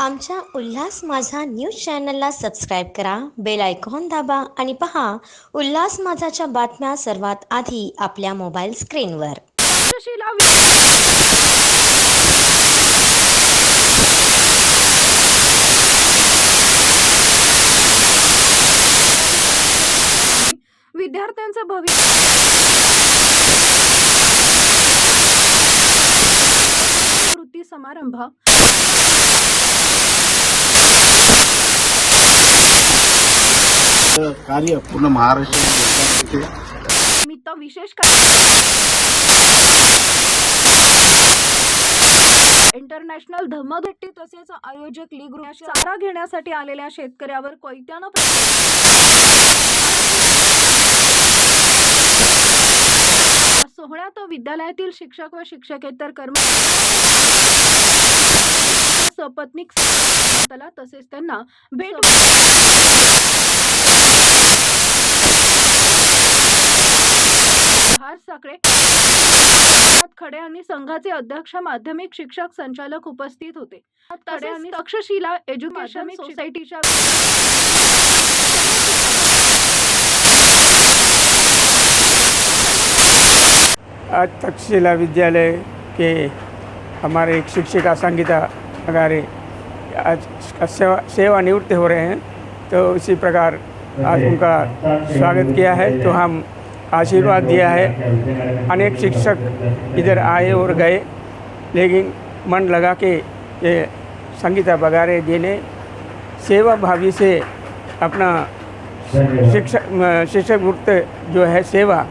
आमच्या उल्हास माझा न्यूज चॅनलला सबस्क्राईब करा बेल आयकॉन दाबा आणि पहा उल्हास माझाच्या बातम्या सर्वात आधी आपल्या मोबाईल स्क्रीनवर. विद्यार्थ्यांचं भविष्य. समारंभ कार्य पूर्ण महाराष्ट्र निमित्त विशेष इंटरनॅशनल धम्मघट्टी तसेच आयोजक लीग चारा घेण्यासाठी आलेल्या शेतकऱ्यावर कोयत्यानं सोहळ्यात विद्यालयातील शिक्षक व शिक्षकेतर कर्मचारी सपत्नीक तला तसेच त्यांना भेट हार साखळे खडे आणि संघाचे अध्यक्ष माध्यमिक शिक्षक संचालक उपस्थित होते. तडे आणि तक्षशिला एज्युकेशन सोसायटीच्या आज तक्षशिला विद्यालय के हमारे एक शिक्षिका संगीता अगारे आज का सेवा सेवानिवृत्त हो रहे हैं तो इसी प्रकार आज उनका स्वागत किया है। तो हम आशीर्वाद दिया है। अनेक शिक्षक इधर आए और गए, लेकिन मन लगा के ये संगीता बगारे जी ने सेवा भावी से अपना शिक्षक शिक्षक वृत्त जो है, सेवा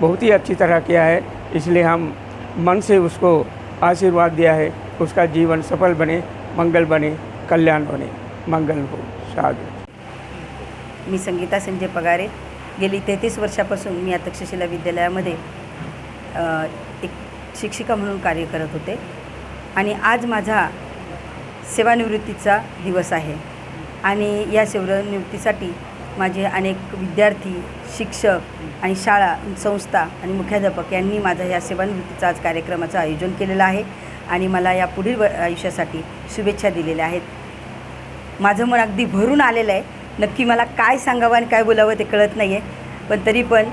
बहुत ही अच्छी तरह किया है। इसलिए हम मन से उसको आशीर्वाद दिया है। उसका जीवन सफल बने मंगल बने कल्याण बने मंगल हो साधु। मी संगीता संजय पगारे. गेली तेहतीस वर्षापासून मी या तक्षशिला विद्यालयामध्ये एक शिक्षिका म्हणून कार्य करत होते. आणि आज माझा सेवानिवृत्तीचा दिवस आहे. आणि या सेवानिवृत्तीसाठी माझे अनेक विद्यार्थी शिक्षक आणि शाळा संस्था आणि मुख्याध्यापक यांनी माझा या सेवानिवृत्तीचा आज कार्यक्रमाचं आयोजन केलेलं आहे. आणि मला या पुढील आयुष्यासाठी शुभेच्छा दिलेल्या आहेत. माझं मन अगदी भरून आलेलं आहे. नक्की मला काय सांगावं आणि काय बोलावं ते कळत नाही आहे पण तरी पण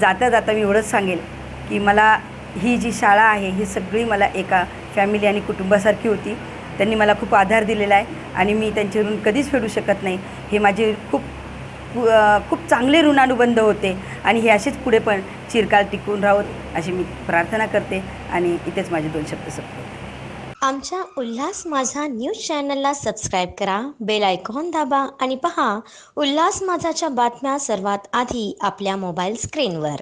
जाता जाता मी एवढंच सांगेल की मला ही जी शाळा आहे ही सगळी मला एका फॅमिली आणि कुटुंबासारखी होती. त्यांनी मला खूप आधार दिलेला आहे आणि मी त्यांचे ऋण कधीच फेडू शकत नाही. हे माझे खूप पु- खूप चांगले ऋणानुबंध होते आणि हे असेच पुढे पण चिरकाल टिकून राहोत अशी मी प्रार्थना करते. आणि इथेच माझे दोन शब्द संपले. आमच्या उल्हास माझा न्यूज चॅनलला सबस्क्राईब करा बेल आयकॉन दाबा आणि पहा उल्हास माझाच्या बातम्या सर्वात आधी आपल्या मोबाईल स्क्रीनवर.